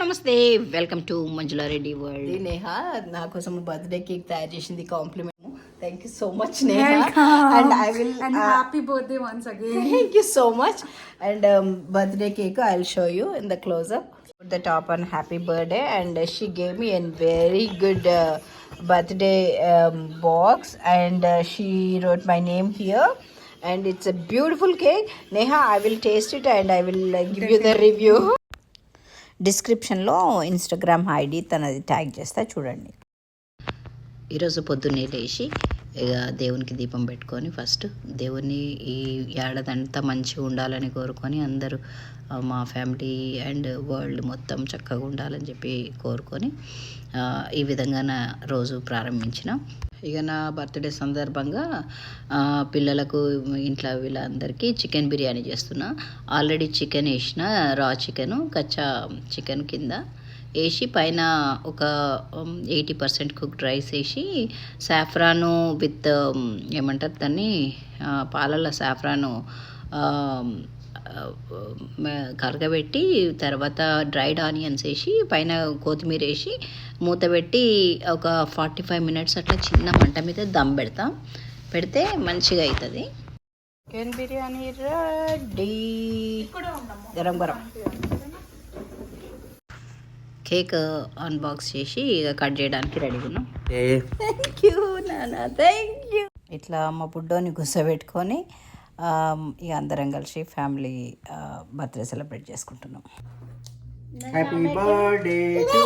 నమస్తే welcome to Manjula Reddy world ఇది నేహ నా కోసం బర్త్డే కేక్ తయారు చేసింది compliment thank you so much Neha and I will And happy birthday once again. Thank you so much and birthday cake I will show you in the close up the top on happy birthday and she gave me an very good birthday box and she wrote my name here and it's a beautiful cake Neha I will taste it and I will give you the review డిస్క్రిప్షన్లో Instagram ID తనది tag చేస్తా చూడండి. ఈరోజు పొద్దున్నే లేచి ఇక దేవునికి దీపం పెట్టుకొని ఫస్ట్ దేవుని ఈ ఏడాదంతా మంచిగా ఉండాలని కోరుకొని అందరూ మా ఫ్యామిలీ అండ్ వరల్డ్ మొత్తం చక్కగా ఉండాలని చెప్పి కోరుకొని ఈ విధంగా నా రోజు ప్రారంభించిన. ఇక నా బర్త్డే సందర్భంగా పిల్లలకు ఇంట్లో వీళ్ళందరికీ చికెన్ బిర్యానీ చేస్తున్నా. ఆల్రెడీ చికెన్ వేసిన రా చికెను కచ్చా చికెన్ కింద. వేసి పైన ఒక ఎయిటీ పర్సెంట్ కుక్డ్ రైస్ వేసి సాఫ్రాను విత్ ఏమంటారు దాన్ని పాలల్లో సాఫ్రాను కరగబెట్టి తర్వాత డ్రైడ్ ఆనియన్స్ వేసి పైన కొత్తిమీర వేసి మూత పెట్టి ఒక ఫార్టీ ఫైవ్ మినిట్స్ అట్లా చిన్న మంట మీద దమ్ పెడతా. పెడితే మంచిగా అవుతుంది చికెన్ బిర్యానీ రెడీ? గరం గరం. కేక్ అన్బాక్స్ చేసి ఇక కట్ చేయడానికి రెడీగా ఉన్నాం. థ్యాంక్ యూ థ్యాంక్ యూ ఇట్లా మా బుడ్డోని గుసబెట్టుకొని ఇక అందరం కలిసి ఫ్యామిలీ బర్త్డే సెలబ్రేట్ చేసుకుంటున్నాం. హ్యాపీ బర్త్డే టు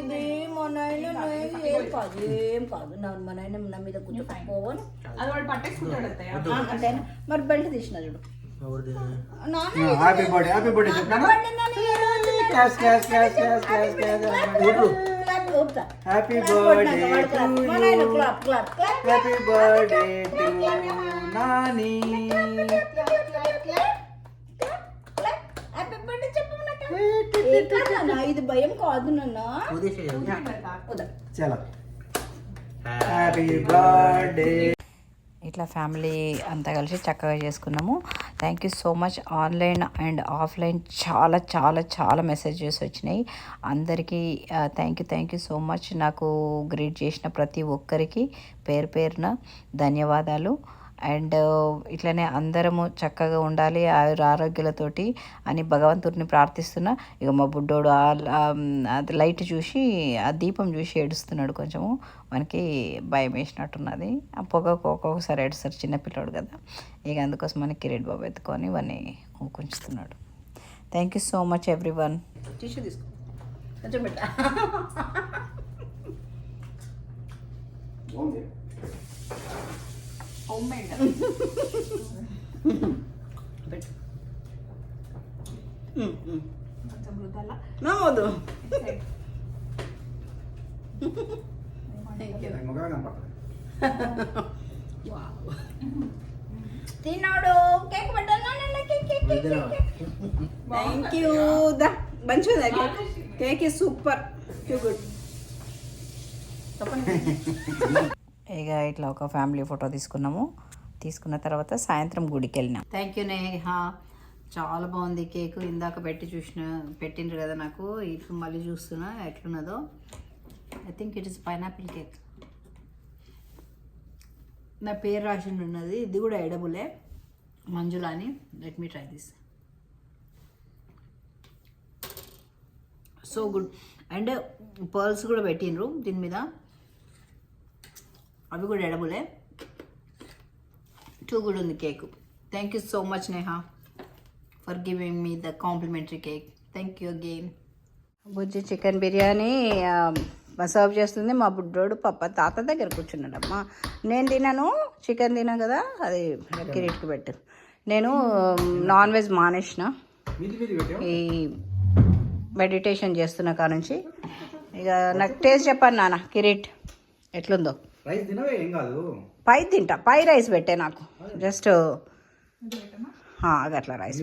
ఇది మా నాయన ఏం కాదు ఏం కాదు. నా మా నాయన నా మీద కూర్చోకపోవను. మరి బెల్ట్ తీసిన చూడు. హ్యాపీ బర్త్డే హ్యాపీ బర్త్డే చెప్పాను cash cash cash cash cash cash happy birthday to happy birthday to Nani ఇది భయం కాదు నాన్న. చలో. హ్యాపీ బర్త్డే ఇట్లా ఫ్యామిలీ అంతా కలిసి చక్కగా చేసుకున్నాము. Thank you so much online and offline చాలా చాలా చాలా మెసేజెస్ వచ్చినాయి. అందరికీ thank you thank you so much నాకు గ్రీట్ చేసిన ప్రతి ఒక్కరికి పేరు పేరున ధన్యవాదాలు. అండ్ ఇట్లనే అందరము చక్కగా ఉండాలి. ఆయుర ఆరోగ్యాలతోటి అని భగవంతుడిని ప్రార్థిస్తున్నా. ఇక మా బుడ్డోడు అది లైట్ చూసి ఆ దీపం చూసి ఏడుస్తున్నాడు కొంచెము. మనకి భయం వేసినట్టున్నది. ఆ పొగకు ఒక్కొక్కసారి ఏడుస్తారు చిన్నపిల్లాడు కదా. ఇక అందుకోసం మనకి కిరీట్ బాబు ఎత్తుకొని ఇవన్నీ ఊకుంచుతున్నాడు. Thank you so much everyone tissue తీసుకో. కొంచెం పెట్ట. హోమ్ మేడ్ కొంచెం రుద్దాలా నమ్మదు మొగమే కనపడుతుంది తిన్నాడు కేక్ పెట్టాను థ్యాంక్ యూ దా మంచిగా cake cake is super too good ఇక ఇట్లా ఒక ఫ్యామిలీ ఫోటో తీసుకున్నాము. తీసుకున్న తర్వాత సాయంత్రం గుడికి వెళ్ళినాం థ్యాంక్ యూ నేహా. చాలా బాగుంది కేక్. ఇందాక పెట్టి చూసిన పెట్టిండ్రు కదా నాకు. ఇప్పుడు మళ్ళీ చూస్తున్నా ఎట్లున్నదో. I think it is pineapple cake నా పేరు రాసి ఉన్నది. ఇది కూడా ఎడబులే. మంజులా అని let me try this so good and pearls కూడా పెట్టిండ్రు దీని మీద. అవి కూడా ఎడబులే. టూ గుడ్ ఉంది cake thank you so much Neha for giving me the complimentary cake thank you again Bujji chicken biryani serve చేస్తుంది మా బుడ్డోడు పప్ప తాత దగ్గర కూర్చున్నాడు అమ్మా నేను తినను చికెన్ తినా కదా అది కిరీట్కి పెట్టు. నేను నాన్ వెజ్ మానేసిన. ఈ మెడిటేషన్ చేస్తున్న కాడ నుంచి ఇక నాకు టేస్ట్ చెప్పాను నాన్న కిరీట్ ఎట్లుందో. రైస్ తినవే ఏం కాదు. పై తింటా. పై రైస్ పెట్టే నాకు. జస్ట్ అట్లా రైస్.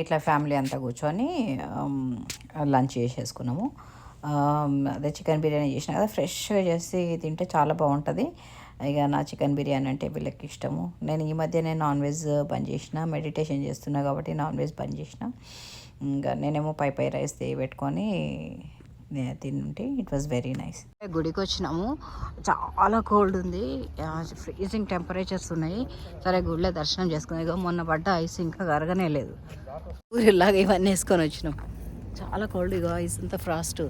ఇట్లా ఫ్యామిలీ అంతా కూర్చొని లంచ్ చేసేసుకున్నాము. అదే చికెన్ బిర్యానీ చేసిన కదా ఫ్రెష్గా చేసి తింటే చాలా బాగుంటుంది. ఇక నా చికెన్ బిర్యానీ అంటే వీళ్ళకి ఇష్టము. నేను ఈ మధ్య నేను నాన్ వెజ్ బంద్ చేసిన మెడిటేషన్ చేస్తున్నా కాబట్టి నాన్ వెజ్ బంద్ చేసిన. ఇంకా నేనేమో పై పై రైస్ పెట్టుకొని నే- తింటే ఇట్ వాజ్ వెరీ నైస్ గుడికి వచ్చినాము చాలా కోల్డ్ ఉంది. ఫ్రీజింగ్ టెంపరేచర్స్ ఉన్నాయి. సరే గుడిలో దర్శనం చేసుకున్నాం. మొన్న పడ్డ ఐస్ ఇంకా కరగనే లేదు. ఊరిలాగా ఇవన్నీ వేసుకొని వచ్చినాం. చాలా కోల్డ్ ఇక ఐస్ అంతా ఫ్రాస్ట్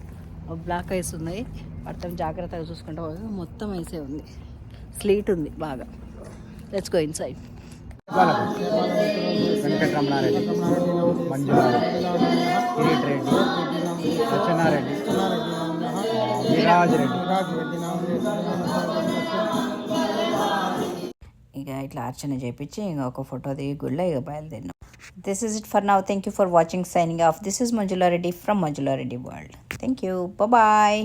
బ్లాక్ ఐస్ ఉన్నాయి. పడతాం జాగ్రత్తగా చూసుకుంటా మొత్తం ఐసే ఉంది. స్లీట్ ఉంది బాగా. Let's go inside Venkataramanareddy Manjunareddy Kireet Reddy Satyanareddy Viraj Reddy ఇక ఇట్లా అర్చన చేపించి ఇంకా ఒక ఫోటో దిగి గుళ్ళో ఇక బయలుదేరినాం. This is it for now thank you for watching signing off this is Manjulareddy from Manjulareddy world thank you bye